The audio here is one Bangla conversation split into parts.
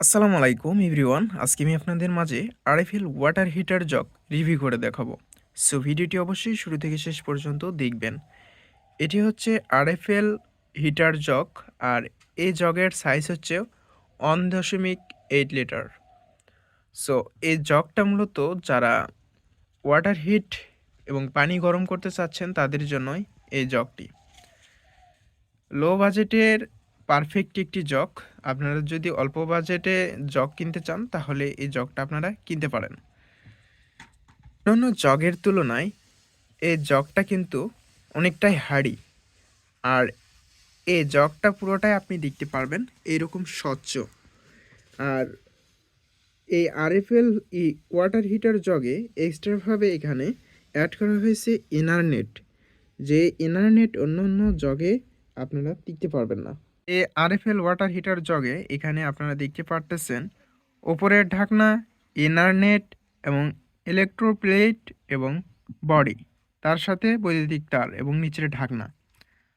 আসসালামু আলাইকুম এভরিওয়ান, আজকে আমি আপনাদের মাঝে RFL water heater jug review করে দেখাবো। সো ভিডিওটি অবশ্যই শুরু থেকে শেষ পর্যন্ত দেখবেন। এটি হচ্ছে আরএফএল হিটার জগ আর এই জগের সাইজ হচ্ছে ওয়ান দশমিক এইট লিটার সো এই জগটা মূলত যারা ওয়াটার হিট এবং পানি গরম করতে চাচ্ছেন তাদের জন্যই এই জগটি। লো বাজেটের পারফেক্ট একটি জগ। আপনারা যদি অল্প বাজেটে জগ কিনতে চান, তাহলে এই জগটা আপনারা কিনতে পারেন। অন্যান্য জগের তুলনায় এই জগটা কিন্তু অনেকটাই হাড়ি আর এই জগটা পুরোটাই আপনি দেখতে পারবেন এইরকম স্বচ্ছ। আর এই আরএফএল ই ওয়াটার হিটার জগে এক্সট্রাভাবে এখানে অ্যাড করা হয়েছে ইনারনেট যে ইনারনেট অন্য অন্য জগে আপনারা দেখতে পারবেন না। এ আরএফএল ওয়াটার হিটার জগে এখানে আপনারা দেখতে পারতেছেন ওপরের ঢাকনা ইনারনেট এবং ইলেকট্রোপ্লেট এবং বডি, তার সাথে বৈদ্যুতিক তার এবং নিচের ঢাকনা।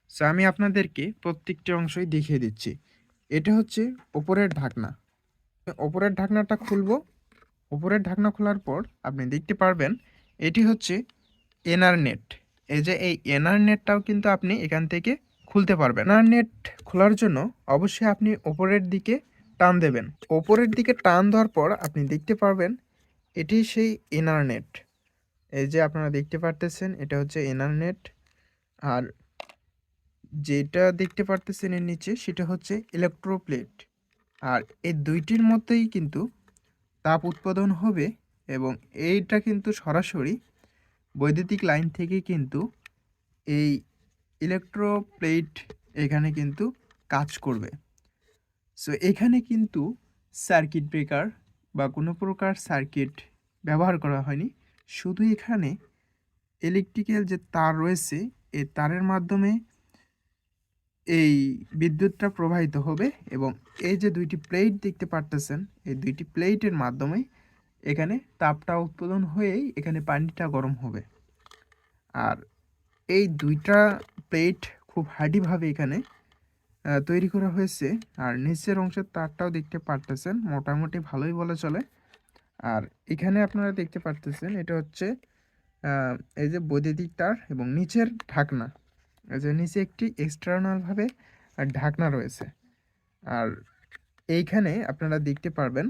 সো আমি আপনাদেরকে প্রত্যেকটি অংশই দেখিয়ে দিচ্ছি। এটা হচ্ছে ওপরের ঢাকনা। ওপরের ঢাকনাটা খুলব। ওপরের ঢাকনা খোলার পর আপনি দেখতে পারবেন, এটি হচ্ছে এনার নেট। এই যে এই এনার নেটটাও কিন্তু আপনি এখান থেকে খুলতে পারবেন। এনার নেট খোলার জন্য অবশ্যই আপনি ওপরের দিকে টান দেবেন। ওপরের দিকে টান দেওয়ার পর আপনি দেখতে পারবেন এটি সেই এনার নেট এই যে আপনারা দেখতে পারতেছেন, এটা হচ্ছে এনার নেট আর যেটা দেখতে পারতেছেন এর নিচে, সেটা হচ্ছে ইলেকট্রোপ্লেট আর এই দুইটির মধ্যেই কিন্তু তাপ উৎপাদন হবে এবং এইটা কিন্তু সরাসরি বৈদ্যুতিক লাইন থেকে কিন্তু এই ইলেকট্রোপ্লেট এখানে কিন্তু কাজ করবে। সো এখানে কিন্তু সার্কিট ব্রেকার বা কোনো প্রকার সার্কিট ব্যবহার করা হয়নি। শুধু এখানে ইলেকট্রিক্যাল যে তার রয়েছে এই তারের মাধ্যমে এই বিদ্যুৎটা প্রবাহিত হবে এবং এই যে দুইটি প্লেট দেখতে পারতেছেন, এই দুইটি প্লেটের মাধ্যমে এখানে তাপটা উৎপাদন হয়েই এখানে পানিটা গরম হবে। আর এই দুইটা প্লেট খুব হার্ডিভাবে এখানে তৈরি করা হয়েছে। আর নিচের অংশের তারটাও দেখতে পারতেছেন, মোটামুটি ভালোই বলা চলে। আর এখানে আপনারা দেখতে পারতেছেন, এটা হচ্ছে এই যে বৈদ্যুতিক তার এবং নিচের ঢাকনা। এই যে নিচে একটি এক্সটার্নালভাবে ঢাকনা রয়েছে। আর এইখানে আপনারা দেখতে পারবেন,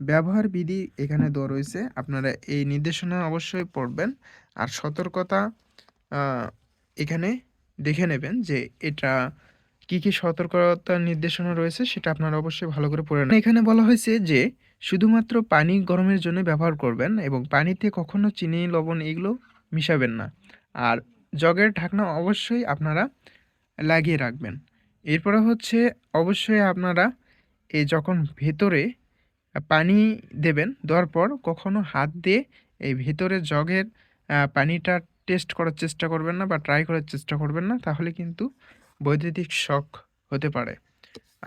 ব্যবহার বিধি এখানে দেওয়া রয়েছে। আপনারা এই নির্দেশনা অবশ্যই পড়বেন। আর সতর্কতা এখানে দেখে নেবেন যে এটা কি কি সতর্কতার নির্দেশনা রয়েছে, সেটা আপনারা অবশ্যই ভালো করে পড়ে নেন এখানে বলা হয়েছে যে শুধুমাত্র পানি গরমের জন্য ব্যবহার করবেন এবং পানিতে কখনো চিনি, লবণ এগুলো মিশাবেন না। আর জগের ঢাকনা অবশ্যই আপনারা লাগিয়ে রাখবেন। এরপরে হচ্ছে অবশ্যই আপনারা এই যখন ভেতরে পানি দেবেন, দেওয়ার পর কখনো হাত দিয়ে এই ভেতরে জগের পানিটা টেস্ট করার চেষ্টা করবেন না বা ট্রাই করার চেষ্টা করবেন না, তাহলে কিন্তু বৈদ্যুতিক শক হতে পারে।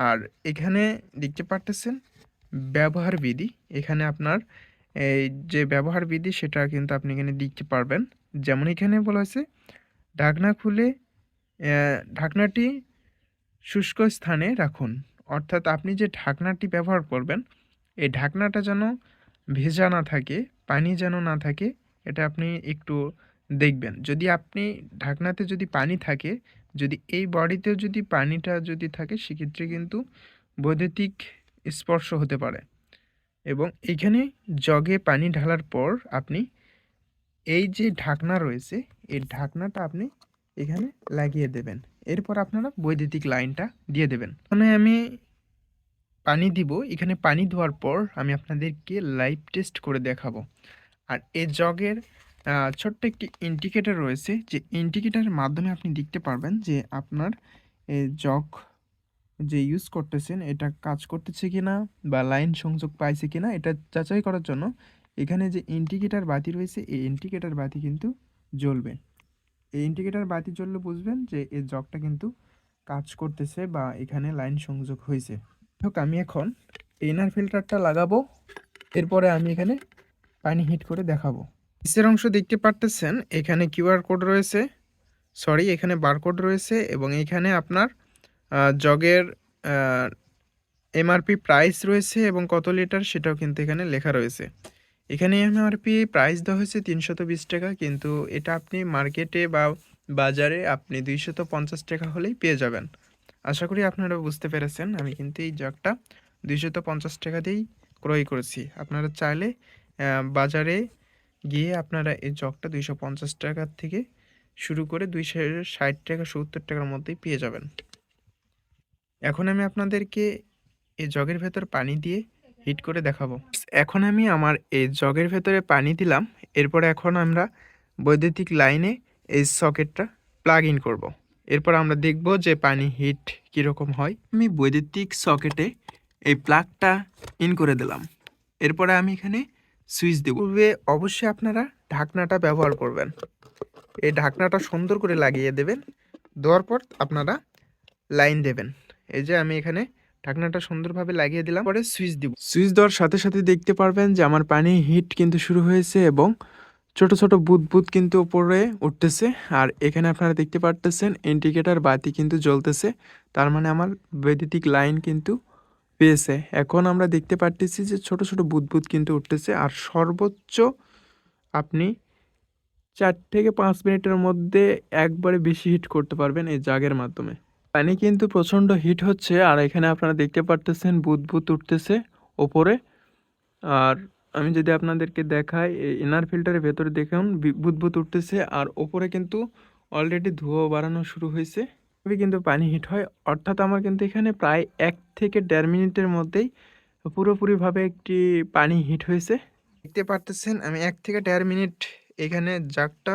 আর এখানে দেখতে পারতেছেন ব্যবহার বিধি। এখানে আপনার এই যে ব্যবহার বিধি, সেটা কিন্তু আপনি এখানে দেখতে পারবেন। যেমন এখানে বলা হয়েছে, ঢাকনা খুলে ঢাকনাটি শুষ্ক স্থানে রাখুন। অর্থাৎ আপনি যে ঢাকনাটি ব্যবহার করবেন, এই ঢাকনাটা যেন ভেজা না থাকে, পানি যেন না থাকে, এটা আপনি একটু দেখবেন, যদি আপনি ঢাকনাতে যদি পানি থাকে, যদি এই বডিতেও যদি পানিটা যদি থাকে, সেক্ষেত্রে কিন্তু বৈদ্যুতিক স্পর্শ হতে পারে। এবং এখানে জগে পানি ঢালার পর আপনি এই যে ঢাকনা রয়েছে, এই ঢাকনাটা আপনি এখানে লাগিয়ে দেবেন। এরপর আপনারা বৈদ্যুতিক লাইনটা দিয়ে দেবেন। মানে আমি পানি দিব। এখানে পানি দেওয়ার পর আমি আপনাদেরকে লাইভ টেস্ট করে দেখাবো। আর এই জগের ছোট্ট একটি ইন্ডিকেটর রয়েছে যে ইন্ডিকেটারের মাধ্যমে আপনি দেখতে পারবেন যে আপনার জগ যে ইউজ করতেছেন, এটা কাজ করতেছে কিনা বা লাইন সংযোগ পাইছে কিনা, এটা যাচাই করার জন্য এখানে যে ইন্ডিকেটার বাতি রয়েছে, এই ইন্ডিকেটার বাতি কিন্তু জ্বলবে। এই ইন্ডিকেটার বাতি জ্বললে বুঝবেন যে এই জগটা কিন্তু কাজ করতেছে বা এখানে লাইন সংযোগ হয়েছে। হোক আমি এখন ইনার ফিল্টারটা লাগাবো, এরপরে আমি এখানে পানি হিট করে দেখাবো। নিচের অংশ দেখতে পারতেছেন, এখানে কিউআর কোড রয়েছে, সরি, এখানে বারকোড রয়েছে এবং এখানে আপনার জগের এমআরপি প্রাইস রয়েছে এবং কত লিটার সেটাও কিন্তু এখানে লেখা রয়েছে। এখানে এমআরপি প্রাইস দেওয়া হয়েছে তিনশত বিশ টাকা, কিন্তু এটা আপনি মার্কেটে বা বাজারে আপনি দুইশত পঞ্চাশ টাকা হলেই পেয়ে যাবেন। আশা করি আপনারা বুঝতে পেরেছেন, আমি কিন্তু এই জগটা দুইশত পঞ্চাশ টাকা দিয়েই ক্রয় করেছি। আপনারা চাইলে বাজারে গিয়ে আপনারা এই জগটা দুইশো পঞ্চাশ টাকার থেকে শুরু করে দুইশো ষাট টাকা, সত্তর টাকার মধ্যেই পেয়ে যাবেন। এখন আমি আপনাদেরকে এই জগের ভেতর পানি দিয়ে হিট করে দেখাবো। এখন আমি আমার এই জগের ভেতরে পানি দিলাম, এরপর এখন আমরা বৈদ্যুতিক লাইনে এই সকেটটা প্লাগ ইন করব। এরপর আমরা দেখব যে পানি হিট কীরকম হয়। আমি বৈদ্যুতিক সকেটে এই প্লাগটা ইন করে দিলাম। এরপরে আমি এখানে সুইচ দেব। পূর্বে অবশ্যই আপনারা ঢাকনাটা ব্যবহার করবেন। এই ঢাকনাটা সুন্দর করে লাগিয়ে দেবেন। দেওয়ার পর আপনারা লাইন দেবেন। এই যে আমি এখানে ঢাকনাটা সুন্দরভাবে লাগিয়ে দিলাম। পরে সুইচ দিব। সুইচ দেওয়ার সাথে সাথে দেখতে পারবেন যে আমার পানি হিট কিন্তু শুরু হয়েছে এবং ছোট ছোট বুদবুদ কিন্তু উপরে উঠতেছে। আর এখানে আপনারা দেখতে পারতেছেন, ইন্ডিকেটার বাতি কিন্তু জ্বলতেছে। তার মানে আমার বৈদ্যুতিক লাইন কিন্তু পেয়েছে। এখন আমরা দেখতে পারতেছি যে ছোট ছোট বুদবুদ কিন্তু উঠতেছে। আর সর্বোচ্চ আপনি চার থেকে পাঁচ মিনিটের মধ্যে একবারে বেশি হিট করতে পারবেন এই জাগের মাধ্যমে। পানি কিন্তু প্রচণ্ড হিট হচ্ছে আর এখানে আপনারা দেখতে পারতেছেন বুদবুদ উঠতেছে ওপরে। আর আমি যদি আপনাদেরকে দেখাই ইনার ফিল্টারের ভেতরে দেখুন বুদবুদ উঠতেছে আর ওপরে কিন্তু অলরেডি ধোঁয়া বাড়ানো শুরু হয়েছে। তবে কিন্তু পানি হিট হয়। অর্থাৎ আমার কিন্তু এখানে প্রায় এক থেকে দেড় মিনিটের মধ্যেই পুরোপুরিভাবে একটি পানি হিট হয়েছে। দেখতে পারতেছেন, আমি এক থেকে দেড় মিনিট এখানে জাগটা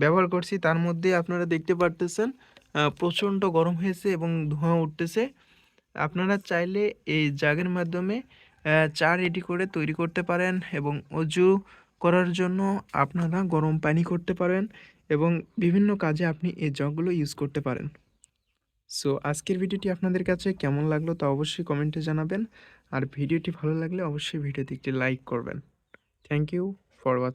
ব্যবহার করছি। তার মধ্যে আপনারা দেখতে পারতেছেন প্রচণ্ড গরম হয়েছে এবং ধোঁয়া উঠতেছে। আপনারা চাইলে এই জাগের মাধ্যমে চা রেডি করে তৈরি করতে পারেন এবং অজু করার জন্য আপনারা গরম পানি করতে পারেন এবং বিভিন্ন কাজে আপনি এই জগগুলো ইউজ করতে পারেন। সো আজকের ভিডিওটি আপনাদের কাছে কেমন লাগল তা অবশ্যই কমেন্টে জানাবেন। আর ভিডিওটি ভালো লাগলে অবশ্যই ভিডিওতে একটি লাইক করবেন। Thank you for watch